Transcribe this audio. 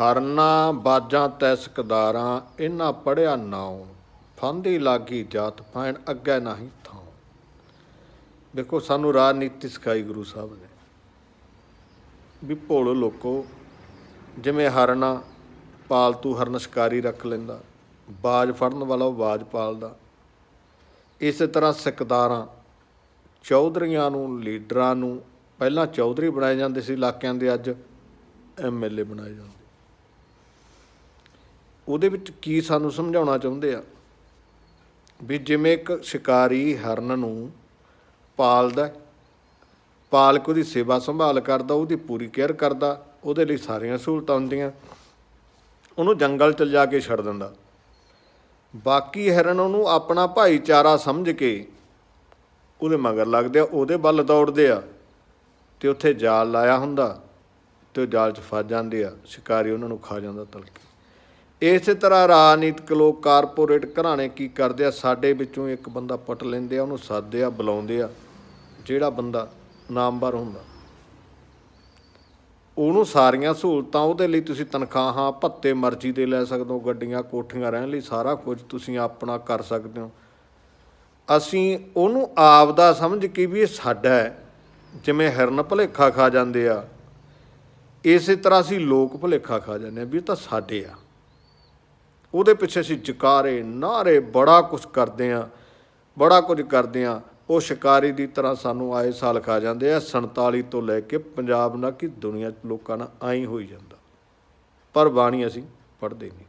ਹਰਨਾ ਬਾਜਾਂ ਤੈਸਕਦਾਰਾਂ ਇਹਨਾਂ ਪੜਿਆ ਨਾਉ। ਫਾਂਦੀ ਲਾਗੀ ਜਾਤ ਪੈਣ ਅੱਗੇ ਨਹੀਂ ਥਾਉ। ਦੇਖੋ, ਸਾਨੂੰ ਰਾਜਨੀਤੀ ਸਿਖਾਈ ਗੁਰੂ ਸਾਹਿਬ ਨੇ। ਵੀ ਭੋਲ ਲੋਕੋ, ਜਿਵੇਂ ਹਰਨਾ ਪਾਲਤੂ ਹਰਨ ਸ਼ਿਕਾਰੀ ਰੱਖ ਲੈਂਦਾ, ਬਾਜ ਫੜਨ ਵਾਲਾ ਉਹ ਬਾਜ ਪਾਲਦਾ। ਇਸੇ ਤਰ੍ਹਾਂ ਸਿਕਦਾਰਾਂ, ਚੌਧਰੀਆਂ ਨੂੰ, ਲੀਡਰਾਂ ਨੂੰ, ਪਹਿਲਾਂ ਚੌਧਰੀ ਬਣਾਏ ਜਾਂਦੇ ਸੀ ਇਲਾਕਿਆਂ ਦੇ, ਅੱਜ ਐਮਐਲਏ ਬਣਾਏ ਜਾਂਦੇ। ਉਹਦੇ ਵਿੱਚ ਕੀ ਸਾਨੂੰ ਸਮਝਾਉਣਾ ਚਾਹੁੰਦੇ ਆ? ਵੀ ਜਿਵੇਂ ਇੱਕ ਸ਼ਿਕਾਰੀ ਹਰਨ ਨੂੰ ਪਾਲਦਾ ਹੈ, ਪਾਲਕ ਉਹਦੀ ਸੇਵਾ ਸੰਭਾਲ ਕਰਦਾ ਉਹਦੀ ਪੂਰੀ ਕੇਅਰ ਕਰਦਾ ਉਹਦੇ ਲਈ ਸਾਰੀਆਂ ਸਹੂਲਤਾਂ ਹੁੰਦੀਆਂ ਉਹਨੂੰ ਜੰਗਲ ਚ ਲਿਜਾ ਕੇ ਛੱਡ ਦਿੰਦਾ। ਬਾਕੀ ਹਰਨ ਉਹਨੂੰ ਆਪਣਾ ਭਾਈਚਾਰਾ ਸਮਝ ਕੇ ਉਹਦੇ ਮਗਰ ਲੱਗਦੇ ਆ ਉਹਦੇ ਵੱਲ ਦੌੜਦੇ ਆ ਤੇ ਉੱਥੇ ਜਾਲ ਲਾਇਆ ਹੁੰਦਾ ਤੇ ਉਹ ਜਾਲ 'ਚ ਫਸ ਜਾਂਦੇ ਆ ਸ਼ਿਕਾਰੀ ਉਹਨਾਂ ਨੂੰ ਖਾ ਜਾਂਦਾ ਤਲਕੇ। ਇਸੇ ਤਰ੍ਹਾਂ ਰਾਜਨੀਤਿਕ ਲੋਕ ਕਾਰਪੋਰੇਟ ਘਰਾਣੇ ਕੀ ਕਰਦੇ ਆ? ਸਾਡੇ ਵਿੱਚੋਂ ਇੱਕ ਬੰਦਾ ਪਟ ਲੈਂਦੇ ਆ, ਉਹਨੂੰ ਸੱਦਦੇ ਆ, ਬੁਲਾਉਂਦੇ ਆ। ਜਿਹੜਾ ਬੰਦਾ ਨਾਮਵਰ ਹੁੰਦਾ। ਉਹਨੂੰ ਸਾਰੀਆਂ ਸਹੂਲਤਾਂ ਉਹਦੇ ਲਈ ਤੁਸੀਂ ਤਨਖਾਹਾਂ, ਭੱਤੇ ਮਰਜ਼ੀ ਦੇ ਲੈ ਸਕਦੇ ਹੋ, ਗੱਡੀਆਂ, ਕੋਠੀਆਂ ਰਹਿਣ ਲਈ ਸਾਰਾ ਕੁਝ ਤੁਸੀਂ ਆਪਣਾ ਕਰ ਸਕਦੇ ਹੋ। ਅਸੀਂ ਉਹਨੂੰ ਆਪਦਾ ਸਮਝ ਕੇ ਵੀ ਇਹ ਸਾਡਾ ਹੈ। ਜਿਵੇਂ ਹਿਰਨ ਭੁਲੇਖਾ ਖਾ ਜਾਂਦੇ ਆ, ਇਸੇ ਤਰ੍ਹਾਂ ਅਸੀਂ ਲੋਕ ਭੁਲੇਖਾ ਖਾ ਜਾਂਦੇ ਆ ਵੀ ਇਹ ਤਾਂ ਸਾਡੇ ਆ। ਉਹਦੇ ਪਿੱਛੇ ਅਸੀਂ ਜਕਾਰੇ ਨਾਰੇ ਬੜਾ ਕੁਝ ਕਰਦੇ ਆ ਬੜਾ ਕੁਝ ਕਰਦੇ ਆ ਉਹ ਸ਼ਿਕਾਰੀ ਦੀ ਤਰ੍ਹਾਂ ਸਾਨੂੰ ਆਏ ਸਾਲ ਖਾ ਜਾਂਦੇ ਆ। 47 ਤੋਂ ਲੈ ਕੇ ਪੰਜਾਬ ਨਾਲ ਕਿ ਦੁਨੀਆ 'ਚ ਲੋਕਾਂ ਨਾਲ ਆਈ ਹੋਈ ਜਾਂਦਾ। ਪਰ ਬਾਣੀ ਅਸੀਂ ਪੜ੍ਹਦੇ ਨਹੀਂ।